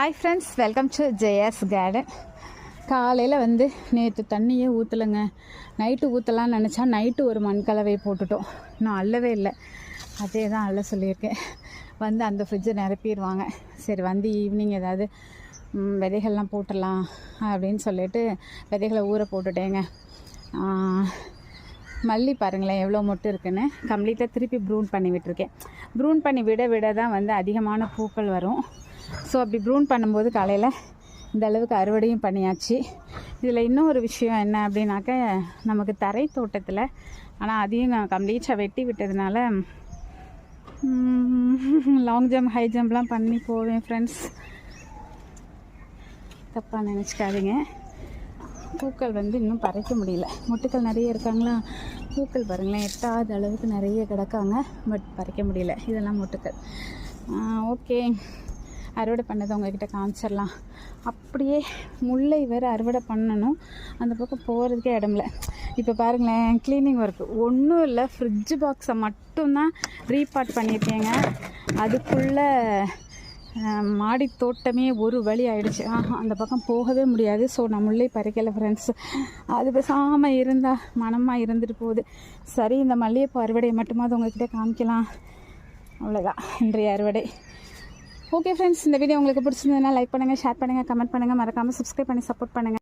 Hi friends welcome to Jaya's garden காலையில் வந்து நேற்று தண்ணியே ஊற்றலைங்க நைட்டு ஊற்றலான்னு நினச்சா நைட்டு ஒரு மண் கலவை போட்டுட்டோம். இன்னும் அள்ளவே இல்லை. அதே தான் அள்ள சொல்லியிருக்கேன். வந்து அந்த ஃப்ரிட்ஜை நிரப்பிடுவாங்க. சரி வந்து ஈவினிங் ஏதாவது விதைகள்லாம் போட்டுடலாம் அப்படின்னு சொல்லிட்டு விதைகளை ஊற போட்டுட்டேங்க. மல்லி பாருங்களேன் எவ்வளோ மொட்டு இருக்குன்னு. கம்ப்ளீட்டாக திருப்பி ப்ரூன் பண்ணி விட்டுருக்கேன். ப்ரூன் பண்ணி விட விட தான் வந்து அதிகமான பூக்கள் வரும். ஸோ அப்படி ப்ரூன் பண்ணும்போது காலையில் இந்த அளவுக்கு அறுவடையும் பண்ணியாச்சு. இதில் இன்னும் ஒரு விஷயம் என்ன அப்படின்னாக்க நமக்கு தரை தோட்டத்தில் ஆனால் அதையும் நான் கம்ப்ளீட்டாக வெட்டி விட்டதுனால லாங் ஜம்ப் ஹை ஜம்ப்லாம் பண்ணி போவேன் ஃப்ரெண்ட்ஸ் தப்பாக நினச்சிக்காதீங்க. பூக்கள் வந்து இன்னும் பறைக்க முடியல. மொட்டுக்கள் நிறைய இருக்காங்களா? பூக்கள் பாருங்களேன் எட்டாத அளவுக்கு நிறைய கிடக்காங்க பட் பறிக்க முடியல. இதெல்லாம் மொட்டுக்கள். ஓகே அறுவடை பண்ணதை உங்ககிட்ட காமிச்சிடலாம். அப்படியே முல்லை வேறு அறுவடை பண்ணணும். அந்த பக்கம் போகிறதுக்கே இடமில்ல இப்போ பாருங்களேன் க்ளீனிங் ஒர்க் ஒன்றும் இல்லை ஃப்ரிட்ஜ் பாக்ஸை மட்டும்தான் ரீபார்ட் பண்ணியிருக்கேங்க. அதுக்குள்ளே மாடி தோட்டமே ஒரு வழி ஆயிடுச்சு. அந்த பக்கம் போகவே முடியாது. ஸோ நான் முல்லை பறிக்கலை ஃப்ரெண்ட்ஸ் அது பேசாமல் இருந்தால் மனமாக இருந்துட்டு போகுது. சரி இந்த மல்லிகைப்பூ அறுவடையை மட்டுமாவது உங்ககிட்ட காமிக்கலாம். அவ்வளோதான் இன்றைய அறுவடை. ஓகே ஃப்ரெண்ட்ஸ் இந்த வீடியோ உங்களுக்கு பிடிச்சிருந்ததுன்னா லைக் பண்ணுங்கள் ஷேர் பண்ணுங்கள் கமெண்ட் பண்ணுங்கள் மறக்காமல் சப்ஸ்கிரைப் பண்ணி சப்போர்ட் பண்ணுங்கள்